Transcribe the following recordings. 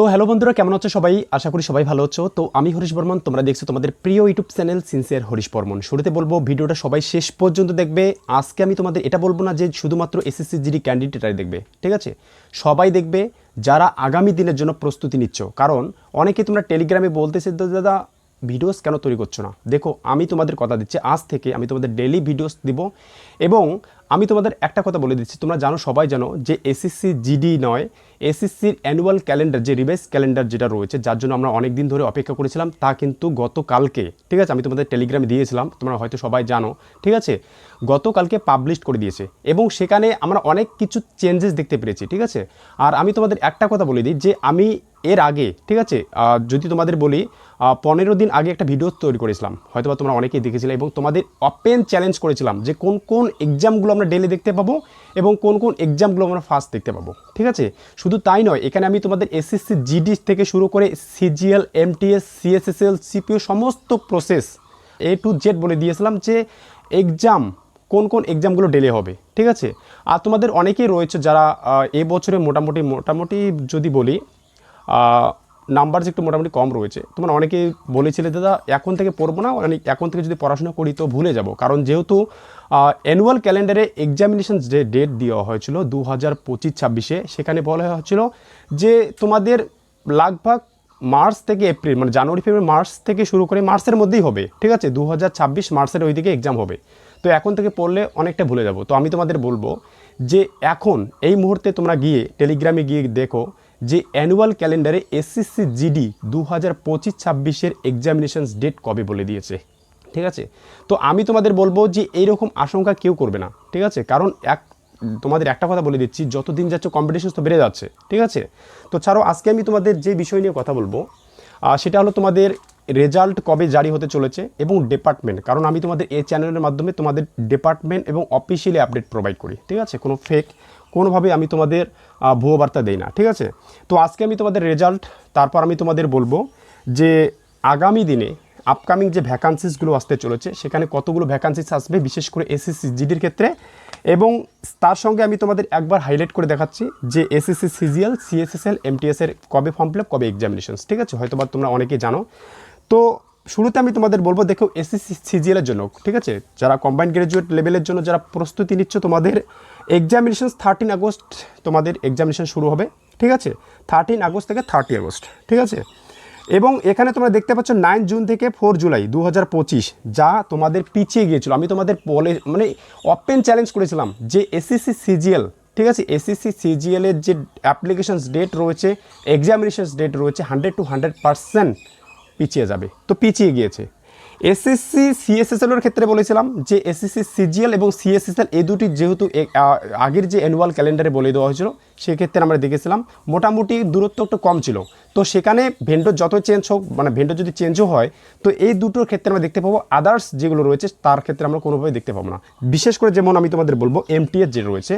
তো হ্যালো বন্ধুরা, কেমন আছো সবাই? আশা করি সবাই ভালো আছো। তো আমি হরিশ বর্মন, তোমরা দেখছ তোমাদের প্রিয় YouTube channel sincere Harish Barman. শুরুতে বলব, ভিডিওটা সবাই শেষ পর্যন্ত দেখবে। আজকে আমি তোমাদের এটা বলব না যে শুধুমাত্র এসএসসি জিডি ক্যান্ডিডেটরাই দেখবে, ঠিক আছে? সবাই দেখবে, যারা আগামী দিনের জন্য প্রস্তুতি নিচ্ছ। কারণ অনেকে তোমরা টেলিগ্রামে বলতেছে, দাদা ভিডিওস কেন তৈরি করছ না? দেখো, আমি তোমাদের কথা দিচ্ছি, আজ থেকে আমি তোমাদের ডেলি ভিডিওস দিব এবং আমি তোমাদের একটা কথা বলে দিচ্ছি, তোমরা জানো, সবাই জানো যে এসএসসি জিডি নয় এসএসসির অ্যানুয়াল ক্যালেন্ডার যে রিভাইস ক্যালেন্ডার যেটা রয়েছে, যার জন্য আমরা অনেক দিন ধরে অপেক্ষা করেছিলাম, তা কিন্তু গতকালকে, ঠিক আছে, আমি তোমাদের টেলিগ্রামে দিয়েছিলাম, তোমরা হয়তো সবাই জানো, ঠিক আছে, গতকালকে পাবলিশ করে দিয়েছে এবং সেখানে আমরা অনেক কিছু চেঞ্জেস দেখতে পেরেছি, ঠিক আছে, আর আমি তোমাদের একটা কথা বলে দিই যে আমি এর আগে ঠিক আছে? যদি তোমাদের বলি পনেরো দিন আগে একটা ভিডিও তৈরি করেছিলাম। হয়তোবা তোমরা অনেকেই দেখেছিলে এবং তোমাদের ওপেন চ্যালেঞ্জ করেছিলাম যে কোন কোন এক্সামগুলো আমরা ডেলি দেখতে পাবো এবং কোন কোন এক্সামগুলো আমরা ফার্স্ট দেখতে পাবো। ঠিক আছে? শুধু তাই নয় এখানে আমি তোমাদের এসএসসি জিডি থেকে শুরু করে সিজিএল এমটিএস সিএসএসএল সিপিও সমস্ত প্রসেস এ টু জেড বলে দিয়েছিলাম যে এক্সাম কোন কোন এক্সামগুলো ডেলে হবে। ঠিক আছে? আর তোমাদের অনেকেই রয়েছে যারা আহ, এ বছরে মোটামুটি মোটামুটি যদি বলি নাম্বার যে একটু মোটামুটি কম রয়েছে। তোমরা অনেকেই বলেছিলে, দাদা, এখন থেকে পড়ব না অনেক এখন থেকে যদি পড়াশোনা করি তো ভুলে যাব। কারণ যেহেতু অ্যানুয়াল ক্যালেন্ডারে এক্সামিনেশন যে ডেট দেওয়া হয়েছিল দু হাজার পঁচিশ ছাব্বিশে, সেখানে বলা হয়েছিল যে তোমাদের লাগভাগ মার্চ থেকে এপ্রিল মানে জানুয়ারি, ফেব্রুয়ারি, মার্চ থেকে শুরু করে মার্চের মধ্যেই হবে, ঠিক আছে? দু হাজার ছাব্বিশ মার্চের ওই দিকে এক্সাম হবে। তো এখন থেকে পড়লে অনেকটা ভুলে যাব। তো আমি তোমাদের বলব যে এখন, এই মুহূর্তে তোমরা গিয়ে টেলিগ্রামে গিয়ে দেখো যে অ্যানুয়াল ক্যালেন্ডারে এসএসসি জিডি দু হাজার পঁচিশ ছাব্বিশের এক্সামিনেশনস ডেট কবে বলে দিয়েছে? ঠিক আছে? তো আমি তোমাদের বলব যে এইরকম আশঙ্কা কেউ করবে না, ঠিক আছে? কারণ এক, তোমাদের একটা কথা বলে দিচ্ছি যত দিন যাচ্ছে কম্পিটিশন তো বেড়ে যাচ্ছে, ঠিক আছে? তো ছাড়াও আজকে আমি তোমাদের যে বিষয় নিয়ে কথা বলব সেটা হলো তোমাদের রেজাল্ট কবে জারি হতে চলেছে এবং ডিপার্টমেন্ট কারণ আমি তোমাদের এই চ্যানেলের মাধ্যমে তোমাদের ডিপার্টমেন্ট এবং অফিসিয়ালি আপডেট প্রোভাইড করি, ঠিক আছে? কোনো ফেক কোনোভাবে আমি তোমাদের ভুয়ো বার্তা দেই না, ঠিক আছে? তো আজকে আমি তোমাদের রেজাল্ট তারপর আমি তোমাদের বলব যে আগামী দিনে আপকামিং যে ভ্যাকান্সিসগুলো আসতে চলেছে, সেখানে কতগুলো ভ্যাকান্সিস আসবে, বিশেষ করে এসএসসি জিডির ক্ষেত্রে। এবং তার সঙ্গে আমি তোমাদের একবার হাইলাইট করে দেখাচ্ছি যে এসএসসি সিজিএল সিএসএসএল এমটিএস এর কবে ফর্ম ফিল কবে এক্সামিনেশনস ঠিক আছে? হয়তো বা তোমরা অনেকেই জানো। তো শুরুতে আমি তোমাদের বলব, দেখো এসএসসি সিজিএলের জন্য, ঠিক আছে? যারা কম্বাইন্ড গ্রাজুয়েট লেভেলের জন্য যারা প্রস্তুতি নিচ্ছ, তোমাদের এক্সামিনেশন থার্টিন আগস্ট, তোমাদের এক্সামিনেশন শুরু হবে, ঠিক আছে? থার্টিন আগস্ট থেকে থার্টি আগস্ট, ঠিক আছে? এবং এখানে তোমরা দেখতে পাচ্ছ নাইন জুন থেকে ফোর জুলাই দু হাজার পঁচিশ, যা তোমাদের পিছিয়ে গিয়েছিল। আমি তোমাদের বলে মানে ওপেন চ্যালেঞ্জ করেছিলাম যে এসএসসি সিজিএল ঠিক আছে? এসএসসি সিজিএল এর যে অ্যাপ্লিকেশনস ডেট রয়েছে এক্সামিনেশনস ডেট রয়েছে হান্ড্রেড টু হান্ড্রেড পার্সেন্ট পিছিয়ে যাবে। তো পিছিয়ে গিয়েছে। এসএসসি সিএসএসএল এর ক্ষেত্রে বলেছিলাম যে এসএসসি সিজিএল এবং সিএসএসএল এই দুটি যেহেতু আগের যে অ্যানুয়াল ক্যালেন্ডারে বলে দেওয়া হয়েছিল, সেক্ষেত্রে আমরা দেখেছিলাম মোটামুটি দূরত্ব একটু কম ছিল। তো সেখানে ভেন্ডর যত চেঞ্জ হোক মানে ভেন্ডর যদি চেঞ্জও হয়, তো এই দুটোর ক্ষেত্রে আমরা দেখতে পাবো আদার্স যেগুলো রয়েছে, তার ক্ষেত্রে আমরা কোনোভাবে দেখতে পাবো না। বিশেষ করে যেমন আমি তোমাদের বলব এমটিএস যে রয়েছে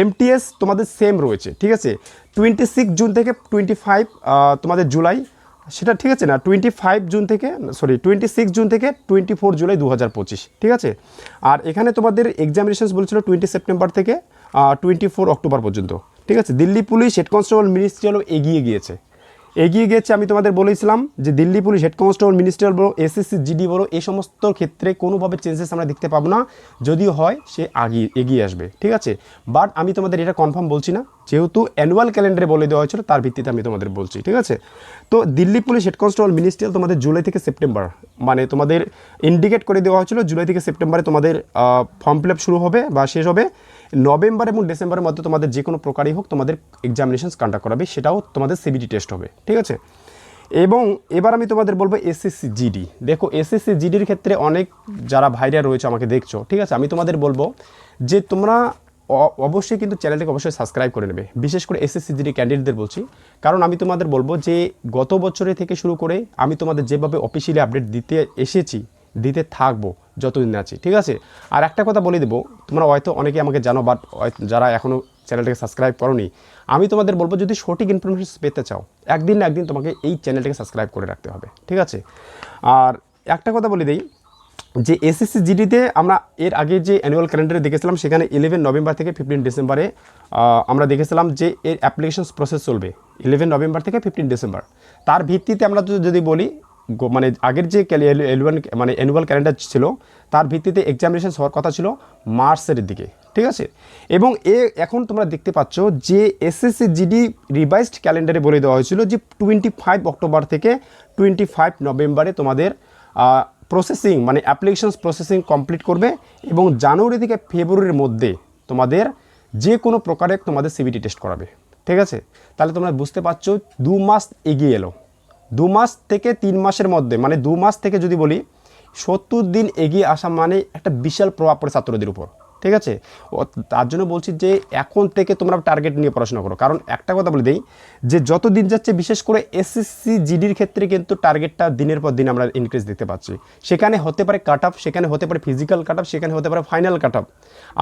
এমটিএস তোমাদের সেম রয়েছে, ঠিক আছে? টোয়েন্টি সিক্স জুন থেকে টোয়েন্টি ফাইভ তোমাদের জুলাই সেটা ঠিক আছে না টোয়েন্টি ফাইভ জুন থেকে সরি টোয়েন্টি সিক্স জুন থেকে টোয়েন্টি ফোর জুলাই দু হাজার পঁচিশ, ঠিক আছে? আর এখানে তোমাদের এক্সামিনেশন বলছিল টোয়েন্টি সেপ্টেম্বর থেকে টোয়েন্টি ফোর অক্টোবর পর্যন্ত, ঠিক আছে? দিল্লি পুলিশ হেড কনস্টেবল মিনিস্ট্রিয়ালও এগিয়ে গিয়েছে। এগিয়ে গিয়েছে আমি তোমাদের বলেছিলাম যে Delhi police head constable ministerial বলো, এসএসসি, জিডি বলো, এই সমস্ত ক্ষেত্রে কোনোভাবে চেঞ্জেস আমরা দেখতে পাবো না। যদিও হয়, সে আগিয়ে, এগিয়ে আসবে, ঠিক আছে? বাট আমি তোমাদের এটা কনফার্ম বলছি না। যেহেতু অ্যানুয়াল ক্যালেন্ডারে বলে দেওয়া হয়েছিল, তার ভিত্তিতে আমি তোমাদের বলছি, ঠিক আছে? তো Delhi police head constable ministerial তোমাদের জুলাই থেকে সেপ্টেম্বর মানে তোমাদের ইন্ডিকেট করে দেওয়া হয়েছিল, জুলাই থেকে সেপ্টেম্বরে তোমাদের ফর্ম ফিল শুরু হবে বা শেষ হবে। নভেম্বর এবং ডিসেম্বরের মধ্যে তোমাদের যে কোনো প্রকারই হোক তোমাদের এক্সামিনেশনস কন্ডাক্ট করাবে সেটাও তোমাদের সিবিটি টেস্ট হবে, ঠিক আছে? এবং এবার আমি তোমাদের বলব এসএসসি জিডি দেখো এসএসসি জিডির ক্ষেত্রে অনেক যারা ভাইরা রয়েছে আমাকে দেখছ, ঠিক আছে? আমি তোমাদের বলব যে তোমরা অবশ্যই কিন্তু চ্যানেলটাকে অবশ্যই সাবস্ক্রাইব করে নেবে। বিশেষ করে এসএসসি জিডি ক্যান্ডিডেটদের বলছি। কারণ আমি তোমাদের বলব যে গত বছরে থেকে শুরু করে আমি তোমাদের যেভাবে অফিসিয়ালি আপডেট দিতে এসেছি দিতে থাকব, যতদিন আছি, ঠিক আছে? আর একটা কথা বলে দেবো, তোমরা হয়তো অনেকে আমাকে জানো বাট যারা এখনও চ্যানেলটাকে সাবস্ক্রাইব করনি, আমি তোমাদের বলব যদি সঠিক ইনফরমেশন পেতে চাও, একদিন না একদিন তোমাকে এই চ্যানেলটাকে সাবস্ক্রাইব করে রাখতে হবে, ঠিক আছে? আর একটা কথা বলে দিই, যে এসএসসি জিডিতে আমরা এর আগে যে অ্যানুয়াল ক্যালেন্ডারে দেখেছিলাম, সেখানে ইলেভেন নভেম্বর থেকে ফিফটিন ডিসেম্বরে আমরা দেখেছিলাম যে এর অ্যাপ্লিকেশনস প্রসেস চলবে ইলেভেন নভেম্বর থেকে ফিফটিন ডিসেম্বর তার ভিত্তিতে আমরা যদি- বলি মানে আগের যে এলুয়ান মানে অ্যানুয়াল ক্যালেন্ডার ছিল, তার ভিত্তিতে এক্সামিনেশন হওয়ার কথা ছিল মার্চের দিকে, ঠিক আছে? এবং এ এখন তোমরা দেখতে পাচ্ছ যে এসএসসি জিডি রিভাইজড ক্যালেন্ডারে বলে দেওয়া হয়েছিল যে টোয়েন্টি ফাইভ অক্টোবর থেকে টোয়েন্টি ফাইভ নভেম্বরে তোমাদের প্রসেসিং মানে অ্যাপ্লিকেশনস প্রসেসিং কমপ্লিট করবে এবং জানুয়ারি থেকে ফেব্রুয়ারির মধ্যে তোমাদের যে কোনো প্রকারে তোমাদের সিবিটি টেস্ট করাবে, ঠিক আছে? তাহলে তোমরা বুঝতে পারছ দু মাস এগিয়ে এলো। দু মাস থেকে তিন মাসের মধ্যে মানে দু মাস থেকে যদি বলি, সত্তর দিন এগিয়ে আসা মানে একটা বিশাল প্রভাব পড়ে ছাত্রদের উপর। ঠিক আছে? তার জন্য বলছি যে এখন থেকে তোমরা টার্গেট নিয়ে পড়াশোনা করো। কারণ একটা কথা বলে দিই যে যত দিন যাচ্ছে, বিশেষ করে এসএসসি জিডির ক্ষেত্রে কিন্তু টার্গেটটা দিনের পর দিন আমরা ইনক্রিজ দেখতে পাচ্ছি সেখানে হতে পারে কাট অফ সেখানে হতে পারে ফিজিক্যাল কাট অফ সেখানে হতে পারে ফাইনাল কাট অফ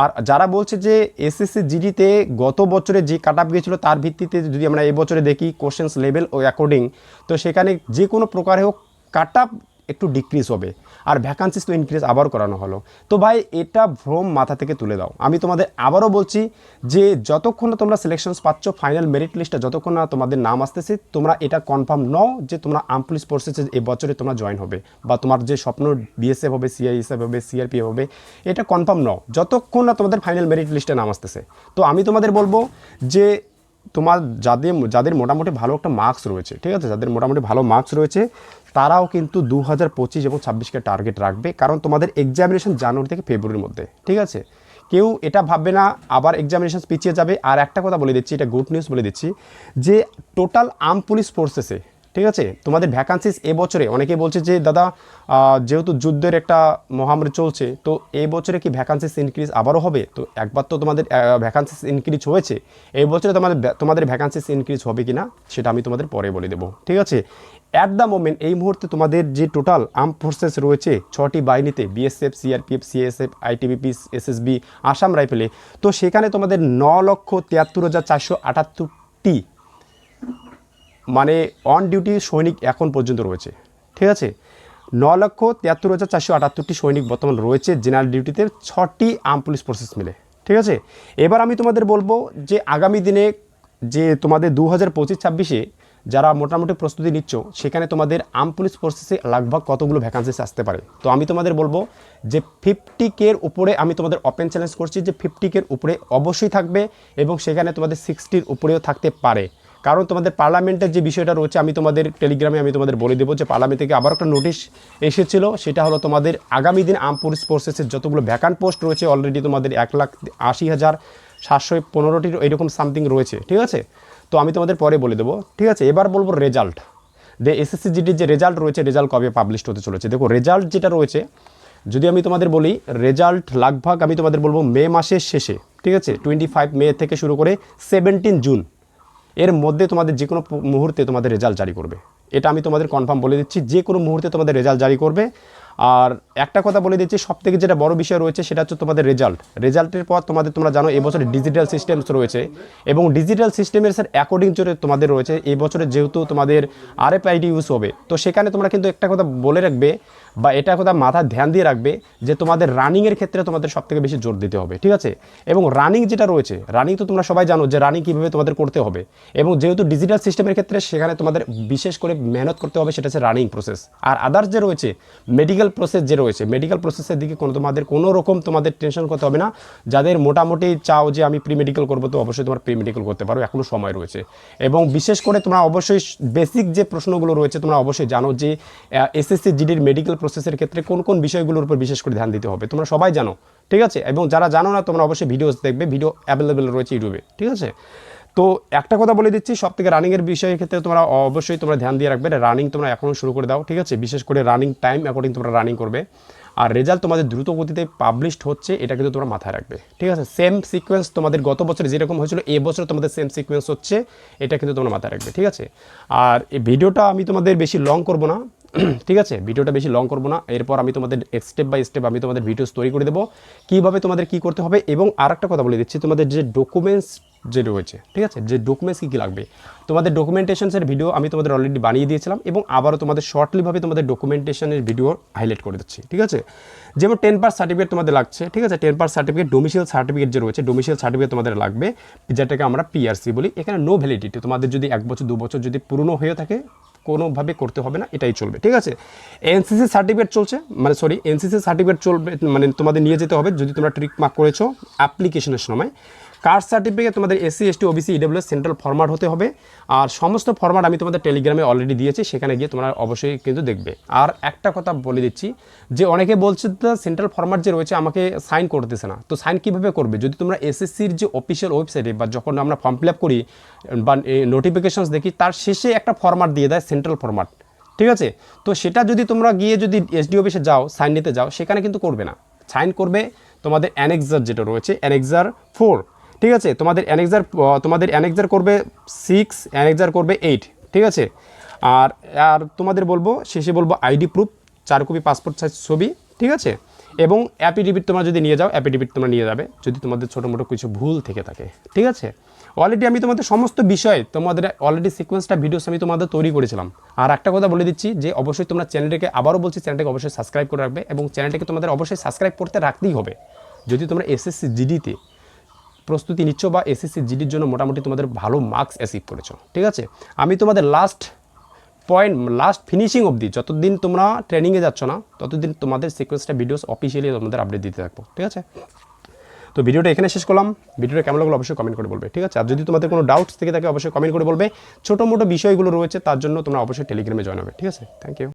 আর যারা বলছে যে এসএসসি জিডিতে গত বছরে যে কাট অফ গিয়েছিল, তার ভিত্তিতে যদি আমরা এবছরে দেখি কোশ্চেন্স লেভেল ও অ্যাকর্ডিং তো সেখানে যে কোনো প্রকারে হোক কাট অফ একটু ডিক্রিজ হবে। আর ভ্যাকান্সিস তো ইনক্রিজ আবার করানো হলো। তো ভাই, এটা ভ্রম মাথা থেকে তুলে দাও। আমি তোমাদের আবারও বলছি যে যতক্ষণ না তোমরা সিলেকশনস পাচ্ছ ফাইনাল মেরিট লিস্টে যতক্ষণ না তোমাদের নাম আসতেছে, তোমরা এটা কনফার্ম নও যে তোমরা আর্ম পুলিশ ফোর্সেসে এ বছরে তোমরা জয়েন হবে বা তোমার যে স্বপ্ন বিএসএফ হবে সিআইএসএফ হবে সিআরপি হবে, এটা কনফার্ম নও। যতক্ষণ না তোমাদের ফাইনাল মেরিট লিস্টে নাম আসতেছে। তো আমি তোমাদের বলব যে তোমার যাদের যাদের মোটামুটি ভালো একটা মার্কস রয়েছে, ঠিক আছে? যাদের মোটামুটি ভালো মার্কস রয়েছে, তারাও কিন্তু দু হাজার পঁচিশ এবং ছাব্বিশকে টার্গেট রাখবে, কারণ তোমাদের এক্সামিনেশন জানুয়ারি থেকে ফেব্রুয়ারির মধ্যে, ঠিক আছে? কেউ এটা ভাববে না, আবার এক্সামিনেশন পিছিয়ে যাবে। আর একটা কথা বলে দিচ্ছি, এটা গুড নিউজ বলে দিচ্ছি, যে টোটাল আর্ম পুলিশ ফোর্সেসে ঠিক আছে? তোমাদের ভ্যাকান্সিস এবছরে অনেকে বলছে যে, দাদা যেহেতু যুদ্ধের একটা মহামারী চলছে, তো এই বছরে কি ভ্যাকান্সিস ইনক্রিজ আবারও হবে? তো একবার তো তোমাদের ভ্যাকান্সিস ইনক্রিজ হয়েছে এই বছরে তোমাদের তোমাদের ভ্যাকান্সিস ইনক্রিজ হবে কি না সেটা আমি তোমাদের পরে বলে দেবো, ঠিক আছে? অ্যাট দ্য মোমেন্ট এই মুহূর্তে তোমাদের যে টোটাল আর্ম ফোর্সেস রয়েছে, ছটি বাহিনীতে BSF CRPF CSF ITBP SSB Assam রাইফেলে তো সেখানে তোমাদের ন লক্ষ তিয়াত্তর হাজার চারশো আটাত্তরটি মানে অন ডিউটি সৈনিক এখন পর্যন্ত রয়েছে। ঠিক আছে? ন লক্ষ তিয়াত্তর হাজার চারশো আটাত্তরটি সৈনিক বর্তমান রয়েছে জেনারেল ডিউটিতে ছটি আর্ম পুলিশ ফোর্সেস মিলে। ঠিক আছে? এবার আমি তোমাদের বলব যে আগামী দিনে যে তোমাদের দু হাজার পঁচিশ ছাব্বিশে যারা মোটামুটি প্রস্তুতি নিচ্ছ, সেখানে তোমাদের আর্ম পুলিশ ফোর্সেসে লাগভাগ কতগুলো ভ্যাকান্সিস আসতে পারে? তো আমি তোমাদের বলব যে ফিফটি কের উপরে আমি তোমাদের ওপেন চ্যালেঞ্জ করছি যে ফিফটি কের উপরে অবশ্যই থাকবে এবং সেখানে তোমাদের সিক্সটির উপরেও থাকতে পারে। কারণ তোমাদের পার্লামেন্টের যে বিষয়টা রয়েছে, আমি তোমাদের টেলিগ্রামে আমি তোমাদের বলে দেবো যে পার্লামেন্ট থেকে আবার একটা নোটিশ এসেছিল। সেটা হলো তোমাদের আগামী দিন আর্ম পুলিশ ফোর্সেসের যতগুলো ভ্যাকান্ট পোস্ট রয়েছে অলরেডি তোমাদের এক লাখ আশি হাজার সাতশো পনেরোটির এরকম সামথিং রয়েছে, ঠিক আছে? তো আমি তোমাদের পরে বলে দেবো, ঠিক আছে? এবার বলব রেজাল্ট যে এসএসসি জিডির যে রেজাল্ট রয়েছে রেজাল্ট কবে পাবলিশ হতে চলেছে? দেখো রেজাল্ট যেটা রয়েছে, যদি আমি তোমাদের বলি রেজাল্ট লাগভাগ আমি তোমাদের বলব মে মাসের শেষে, ঠিক আছে? টোয়েন্টি ফাইভ মে থেকে শুরু করে সেভেন্টিন জুন। এর মধ্যে তোমাদের যে কোনো মুহূর্তে তোমাদের রেজাল্ট জারি করবে। এটা আমি তোমাদের কনফার্ম বলে দিচ্ছি, যে কোনো মুহূর্তে তোমাদের রেজাল্ট জারি করবে। আর একটা কথা বলে দিচ্ছি সব থেকে যেটা বড় বিষয় রয়েছে সেটা হচ্ছে তোমাদের রেজাল্ট রেজাল্টের পর তোমাদের, তোমরা জানো এবছর ডিজিটাল সিস্টেমস রয়েছে এবং ডিজিটাল সিস্টেমের স্যার অ্যাকর্ডিং করে তোমাদের রয়েছে, এই বছরে যেহেতু তোমাদের আরএফআইডি ইউজ হবে। তো সেখানে তোমরা কিন্তু একটা কথা বলে রাখবে বা এটা কথা মাথায় ধ্যান দিয়ে রাখবে যে তোমাদের রানিংয়ের ক্ষেত্রে তোমাদের সব থেকে বেশি জোর দিতে হবে, ঠিক আছে? এবং রানিং যেটা রয়েছে রানিং তো তোমরা সবাই জানো যে রানিং কীভাবে তোমাদের করতে হবে। এবং যেহেতু ডিজিটাল সিস্টেমের ক্ষেত্রে সেখানে তোমাদের বিশেষ করে মেহনত করতে হবে সেটা হচ্ছে রানিং প্রসেস আর আদার্স যে রয়েছে মেডিকেল প্রসেস যে রয়েছে মেডিকেল প্রসেসের দিকে কোনো তোমাদের কোনো রকম তোমাদের টেনশন করতে হবে না। যাদের মোটামুটি চাও যে আমি প্রি মেডিকেল করব, তো অবশ্যই তোমার প্রি মেডিকেল করতে পারো এখনও সময় রয়েছে। এবং বিশেষ করে তোমরা অবশ্যই বেসিক যে প্রশ্নগুলো রয়েছে, তোমরা অবশ্যই জানো যে এসএসসি জিডির মেডিকেল প্রসেসের ক্ষেত্রে কোন কোন বিষয়গুলোর উপর বিশেষ করে ধ্যান দিতে হবে? তোমরা সবাই জানো, ঠিক আছে? এবং যারা জানো না, তোমরা অবশ্যই ভিডিওস দেখবে ভিডিও অ্যাভেলেবেল রয়েছে ইউটিউবে, ঠিক আছে? তো একটা কথা বলে দিচ্ছি সব থেকে রানিংয়ের বিষয়ের ক্ষেত্রে তোমরা অবশ্যই তোমরা ধ্যান দিয়ে রাখবে রানিং তোমরা এখনও শুরু করে দাও, ঠিক আছে? বিশেষ করে রানিং টাইম অ্যাকর্ডিং তোমরা রানিং করবে। আর রেজাল্ট তোমাদের দ্রুত গতিতে পাবলিশড হচ্ছে, এটা কিন্তু তোমরা মাথায় রাখবে, ঠিক আছে? সেম সিকোয়েন্স তোমাদের গত বছর যেরকম হয়েছিল এই বছর তোমাদের সেম সিকোয়েন্স হচ্ছে, এটা কিন্তু তোমরা মাথায় রাখবে, ঠিক আছে? আর এই ভিডিওটা আমি তোমাদের বেশি লং করব না ঠিক আছে, ভিডিওটা বেশি লং করব না। এরপর আমি তোমাদের স্টেপ বাই স্টেপ আমি তোমাদের ভিডিও তৈরি করে দেবো, কীভাবে তোমাদের কী করতে হবে এবং আর একটা কথা বলে দিচ্ছি, তোমাদের যে ডকুমেন্টস যে রয়েছে, ঠিক আছে, যে ডকুমেন্টস কী কী লাগবে। তোমাদের ডকুমেন্টেশনসের ভিডিও আমি তোমাদের অলরেডি বানিয়ে দিয়েছিলাম এবং আবারও তোমাদের শর্টলিভাবে তোমাদের ডকুমেন্টেশনের ভিডিও হাইলাইট করে দিচ্ছি, ঠিক আছে? যেমন টেন পাস সার্টিফিকেট তোমাদের লাগছে, ঠিক আছে ten pass certificate domicile certificate যে রয়েছে ডোমিসিয়াল সার্টিফিকেট তোমাদের লাগবে, যেটাকে আমরা পিআরসি বলি। এখানে নো ভ্যালিডিটি তোমাদের যদি এক বছর, দু বছর যদি পুরনো হয়ে থাকে কোনোভাবে করতে হবে না, এটাই চলবে, ঠিক আছে? এনসিসি সার্টিফিকেট চলছে মানে সরি এনসিসি সার্টিফিকেট চলবে মানে তোমাদের নিয়ে যেতে হবে, যদি তোমরা ট্রিক মার্ক করেছ অ্যাপ্লিকেশনের সময়। কাস্ট সার্টিফিকেট তোমাদের SC, ST, OBC EWS central format হতে হবে। আর সমস্ত ফরম্যাট আমি তোমাদের টেলিগ্রামে অলরেডি দিয়েছি, সেখানে গিয়ে তোমরা অবশ্যই কিন্তু দেখবে। আর একটা কথা বলে দিচ্ছি, যে অনেকে বলছে সেন্ট্রাল ফরম্যাট যে রয়েছে আমাকে সাইন করতেছে না। তো সাইন কীভাবে করবে? যদি তোমরা এসএসসির যে অফিসিয়াল ওয়েবসাইটে বা যখন আমরা ফর্ম ফিল আপ করি বা নোটিফিকেশনস দেখি, তার শেষে একটা ফরম্যাট দিয়ে দেয় সেন্ট্রাল ফরম্যাট। ঠিক আছে? তো সেটা যদি তোমরা গিয়ে যদি এসডি অফিসে যাও, সাইন নিতে যাও, সেখানে কিন্তু করবে না। সাইন করবে তোমাদের অ্যানেক্সার যেটা রয়েছে অ্যানেক্সার ফোর ঠিক আছে? তোমাদের অ্যানেক্সার তোমাদের অ্যানেক্সার করবে সিক্স অ্যানেক্সার করবে এইট ঠিক আছে? আর আর তোমাদের বলব, শেষে বলব আইডি প্রুফ চার কপি পাসপোর্ট সাইজ ছবি, ঠিক আছে? এবং অ্যাপিডিবিট তোমরা যদি নিয়ে যাও অ্যাপিডিবিট তোমরা নিয়ে যাবে, যদি তোমাদের ছোটো মোটো কিছু ভুল থেকে থাকে, ঠিক আছে? অলরেডি আমি তোমাদের সমস্ত বিষয়ে, তোমাদের অলরেডি সিকোয়েন্সটা ভিডিওস আমি তোমাদের তৈরি করেছিলাম। আর একটা কথা বলে দিচ্ছি যে, অবশ্যই তোমরা চ্যানেলটাকে আবারও বলছি চ্যানেলটাকে অবশ্যই সাবস্ক্রাইব করে রাখবে এবং চ্যানেলটাকে তোমাদের অবশ্যই সাবস্ক্রাইব করতে রাখতেই হবে। যদি তোমরা এসএসসি জিডিতে প্রস্তুতি নিচ্ছ বা এসএসসি জিডির জন্য মোটামুটি তোমাদের ভালো মার্কস অ্যাচিভ করেছ, ঠিক আছে? আমি তোমাদের লাস্ট পয়েন্ট লাস্ট ফিনিশিং অবধি যতদিন তোমরা ট্রেনিংয়ে যাচ্ছ না, ততদিন তোমাদের সিকোয়েন্সটা ভিডিওস অফিসিয়ালি তোমাদের আপডেট দিতে থাকব, ঠিক আছে? তো ভিডিওটা এখানে শেষ করলাম। ভিডিওটা কেমন লাগল অবশ্যই কমেন্ট করে বলবে, ঠিক আছে? আর যদি তোমাদের কোনো ডাউটস থেকে থাকে, অবশ্যই কমেন্ট করে বলবে। ছোটো মোটো বিষয়গুলো রয়েছে, তার জন্য তোমরা অবশ্যই টেলিগ্রামে জয়েন হবে, ঠিক আছে? Thank you